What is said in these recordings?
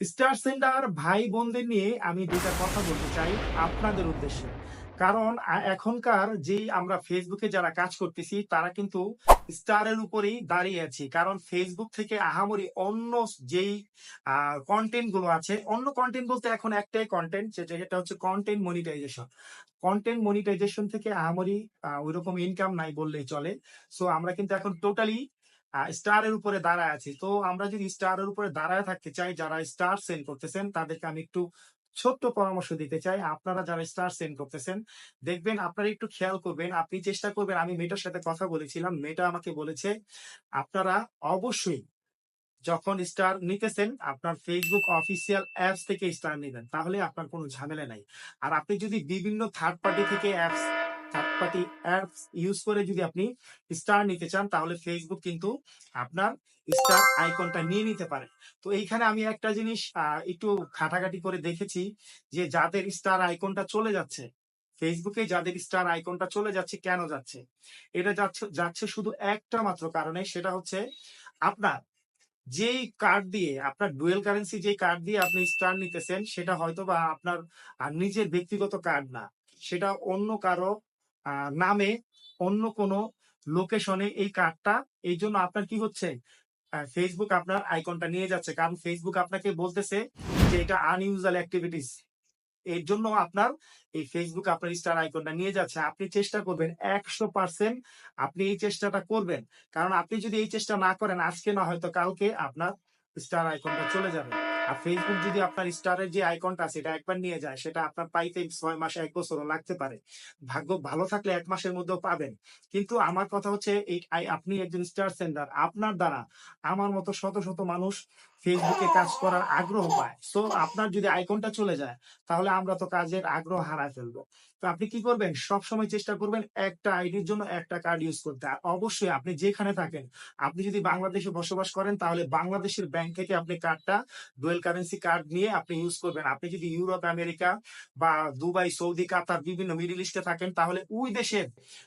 Star centre ভাই বোনদের নিয়ে আমি দুটা কথা বলতে চাই আপনাদের উদ্দেশ্যে। কারণ এখনকার যেই আমরা ফেসবুকে যারা কাজ করতেছি, তারা কিন্তু স্টারের উপরেই দাঁড়িয়ে আছি। কারণ ফেসবুক থেকে আহামরি অন্য যেই কন্টেন্টগুলো আছে, অন্য কন্টেন্ট বলতে এখন একটাই কন্টেন্ট যেটা যেটা হচ্ছে কন্টেন্ট মনিটাইজেশন কন্টেন্ট মনিটাইজেশন থেকে আহামরি ওই রকম ইনকাম নাই বললেই চলে। সো আমরা কিন্তু এখন টোটালি স্টারের উপরে দাঁড়ায় আছি। তো আমরা যদি স্টারের উপরে দাঁড়ায় থাকতে চাই, যারা স্টার সেন্ড করতেছেন, তাদেরকে আমি একটু ছোট্ট পরামর্শ দিতে চাই। আপনারা যারা স্টার সেন্ড করতেছেন, দেখবেন আপনারা একটু খেয়াল করবেন, আপনি চেষ্টা করবেন, আমি মেটার সাথে কথা বলেছিলাম মেটা আমাকে বলেছে, আপনারা অবশ্যই যখন স্টার নিতেছেন, আপনার ফেসবুক অফিসিয়াল অ্যাপস থেকে স্টার নেবেন, তাহলে আপনার কোনো ঝামেলা নাই। আর আপনি যদি বিভিন্ন থার্ড পার্টি থেকে apps third party apps use করে যদি আপনি স্টার নিতে চান, তাহলে ফেসবুক কিন্তু আপনার স্টার আইকনটা নিয়ে নিতে পারে। তো এইখানে আমি একটা জিনিস একটু ঘাটাঘাটি করে দেখেছি যে যাদের স্টার আইকনটা চলে যাচ্ছে ফেসবুকে যাদের স্টার আইকনটা চলে যাচ্ছে কেন যাচ্ছে? এটা যাচ্ছে যাচ্ছে শুধু একটা মাত্র কারণে, সেটা হচ্ছে আপনার যেই কার্ড দিয়ে, আপনার ডুয়েল কারেন্সি যে কার্ড দিয়ে আপনি স্টার নিতেছেন, সেটা হয়তো বা আপনার নিজের ব্যক্তিগত কার্ড না। সেটা অন্য কারও নামে অন্য কোনো লোকেশনে এই কার্ডটা এই জন্য আপনার কি হচ্ছে? ফেসবুক আপনার আইকনটা নিয়ে যাচ্ছে। কারণ ফেসবুক আপনাকে বলতেছে যে এটা আনইউজুয়াল অ্যাক্টিভিটিস এর জন্য আপনার এই ফেসবুক আপনার স্টার আইকনটা নিয়ে যাচ্ছে। আপনি চেষ্টা করবেন একশো পার্সেন্ট আপনি এই চেষ্টাটা করবেন। কারণ আপনি যদি এই চেষ্টা না করেন, আজকে না হয়তো কালকে আপনার স্টার আইকনটা চলে যাবে। আর ফেসবুক যদি আপনার স্টারের যে আইকনটা আছে, এটা একবার নিয়ে যায়, সেটা আপনার পাইতে ছয় মাস, এক বছরও লাগতে পারে। ভাগ্য ভালো থাকলে এক মাসের মধ্যেও পাবেন। কিন্তু আমার কথা হচ্ছে, এই আপনি একজন স্টার সেন্টার আপনার দ্বারা আমার মতো শত শত মানুষ ফেসবুকে কাজ করার আগ্রহ পায়। সো আপনার যদি আইকনটা চলে যায়, তাহলে আমরা তো কাজের আগ্রহ হারায় ফেলব। তো আপনি কি করবেন? সব সময় চেষ্টা করবেন একটা আইডির জন্য একটা কার্ড ইউজ করতে। আর অবশ্যই আপনি যেখানে থাকেন, আপনি যদি বাংলাদেশে বসবাস করেন, তাহলে বাংলাদেশের ব্যাংক থেকে আপনি কার্ডটা ডুয়েল কারেন্সি কার্ড নিয়ে আপনি ইউজ করবেন। আপনি যদি ইউরোপ আমেরিকা বা দুবাই সৌদি কাতার বিভিন্ন মিডিল ইস্টে থাকেন, তাহলে ওই দেশের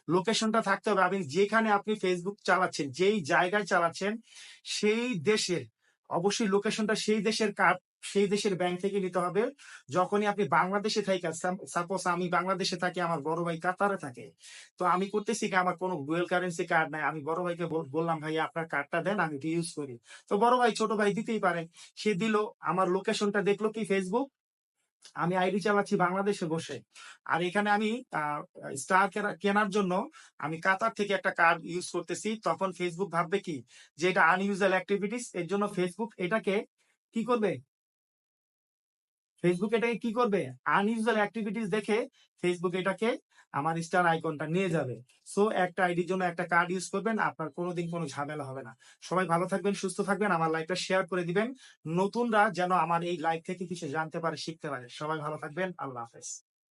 লোকেশনটা থাকতে হবে। আপনি যেখানে আপনি ফেসবুক চালাচ্ছেন, যেই জায়গায় চালাচ্ছেন, সেই দেশের, অবশ্যই লোকেশনটা সেই দেশের কার্ড সেই দেশের ব্যাংক থেকে নিতে হবে। যখনই আপনি বাংলাদেশে থাকি সাপোজ আমি বাংলাদেশে থাকি, আমার বড় ভাই কাতারে থাকে। তো আমি করতেছি কি, আমার কোনো ডুয়েল কারেন্সি কার্ড নাই। আমি বড় ভাইকে বল- বললাম ভাই আপনার কার্ডটা দেন, আমি ইউজ করি। তো বড় ভাই ছোট ভাই দিতেই পারে। সে দিল, আমার লোকেশনটা দেখল কি ফেসবুক আমি আইডি চালাচ্ছি বাংলাদেশে বসে। আর এখানে আমি স্টার কেনার জন্য আমি কাতার থেকে একটা কার্ড ইউজ করতেছি। তখন ফেসবুক ভাববে কি, যে এটা আনইউজুয়াল অ্যাক্টিভিটিস এর জন্য ফেসবুক এটাকে কি করবে? ফেসবুক এটাকে কি করবে? আনইউজুয়াল অ্যাক্টিভিটিস দেখে ফেসবুক এটাকে আমার স্টার আইকনটা নিয়ে যাবে। সো একটা আইডির জন্য একটা কার্ড ইউজ করবেন, আপনার কোনোদিন কোনো ঝামেলা হবে না। সবাই ভালো থাকবেন, সুস্থ থাকবেন, আমার লাইভটা শেয়ার করে দিবেন। নতুনরা যেন আমার এই লাইভ থেকে কিছু জানতে পারে, শিখতে পারে। সবাই ভালো থাকবেন, আল্লাহ হাফেজ।